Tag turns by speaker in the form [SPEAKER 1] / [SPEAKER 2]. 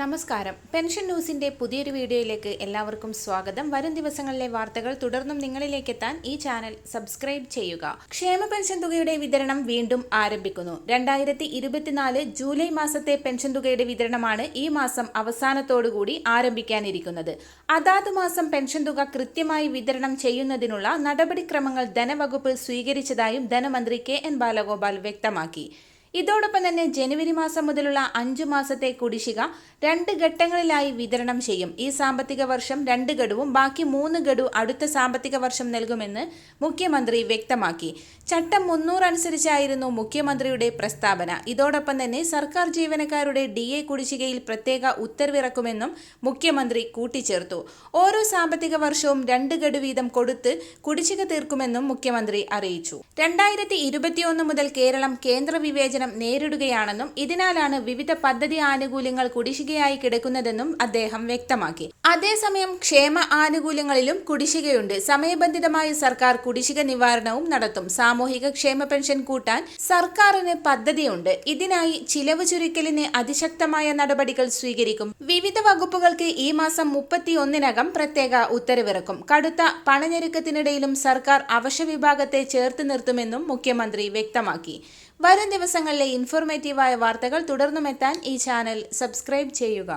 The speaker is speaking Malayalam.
[SPEAKER 1] നമസ്കാരം. പെൻഷൻ ന്യൂസിന്റെ പുതിയൊരു വീഡിയോയിലേക്ക് എല്ലാവർക്കും സ്വാഗതം. വരും ദിവസങ്ങളിലെ വാർത്തകൾ തുടർന്നും നിങ്ങളിലേക്ക് എത്താൻ ഈ ചാനൽ സബ്സ്ക്രൈബ് ചെയ്യുക. ക്ഷേമ പെൻഷൻ തുകയുടെ വിതരണം വീണ്ടും ആരംഭിക്കുന്നു. രണ്ടായിരത്തി ഇരുപത്തിനാല് ജൂലൈ മാസത്തെ പെൻഷൻ തുകയുടെ വിതരണമാണ് ഈ മാസം അവസാനത്തോടുകൂടി ആരംഭിക്കാനിരിക്കുന്നത്. അതാത് മാസം പെൻഷൻ തുക കൃത്യമായി വിതരണം ചെയ്യുന്നതിനുള്ള നടപടിക്രമങ്ങൾ ധനവകുപ്പ് സ്വീകരിച്ചതായും ധനമന്ത്രി കെ എൻ ബാലഗോപാൽ വ്യക്തമാക്കി. ഇതോടൊപ്പം തന്നെ ജനുവരി മാസം മുതലുള്ള അഞ്ചു മാസത്തെ കുടിശ്ശിക രണ്ട് ഘട്ടങ്ങളിലായി വിതരണം ചെയ്യും. ഈ സാമ്പത്തിക വർഷം രണ്ട് ഗഡുവും ബാക്കി മൂന്ന് ഗഡു അടുത്ത സാമ്പത്തിക വർഷം നൽകുമെന്ന് മുഖ്യമന്ത്രി വ്യക്തമാക്കി. ചട്ടം മുന്നൂറ് അനുസരിച്ചായിരുന്നു മുഖ്യമന്ത്രിയുടെ പ്രസ്താവന. ഇതോടൊപ്പം തന്നെ സർക്കാർ ജീവനക്കാരുടെ ഡി എ കുടിശ്ശികയിൽ പ്രത്യേക ഉത്തരവിറക്കുമെന്നും മുഖ്യമന്ത്രി കൂട്ടിച്ചേർത്തു. ഓരോ സാമ്പത്തിക വർഷവും രണ്ട് ഗഡു വീതം കൊടുത്ത് കുടിശ്ശിക തീർക്കുമെന്നും മുഖ്യമന്ത്രി അറിയിച്ചു. രണ്ടായിരത്തി മുതൽ കേരളം കേന്ദ്ര വിവേചനം നേരിടുകയാണെന്നും ഇതിനാലാണ് വിവിധ പദ്ധതി ആനുകൂല്യങ്ങൾ കുടിശ്ശികയായി കിടക്കുന്നതെന്നും അദ്ദേഹം വ്യക്തമാക്കി. അതേസമയം ക്ഷേമ ആനുകൂല്യങ്ങളിലും കുടിശ്ശികയുണ്ട്. സമയബന്ധിതമായി സർക്കാർ കുടിശ്ശിക നിവാരണവും നടത്തും. സാമൂഹിക ക്ഷേമ പെൻഷൻ കൂട്ടാൻ സർക്കാരിന് പദ്ധതിയുണ്ട്. ഇതിനായി ചിലവ് ചുരുക്കലിന് അതിശക്തമായ നടപടികൾ സ്വീകരിക്കും. വിവിധ വകുപ്പുകൾക്ക് ഈ മാസം മുപ്പത്തിയൊന്നിനകം പ്രത്യേക ഉത്തരവിറക്കും. കടുത്ത പണഞ്ഞെരുക്കത്തിനിടയിലും സർക്കാർ അവശ്യ വിഭാഗത്തെ ചേർത്ത് നിർത്തുമെന്നും മുഖ്യമന്ത്രി വ്യക്തമാക്കി. വരും ദിവസങ്ങളിലെ ഇൻഫോർമേറ്റീവായ വാർത്തകൾ തുടർന്നുമെത്താൻ ഈ ചാനൽ സബ്സ്ക്രൈബ് ചെയ്യുക.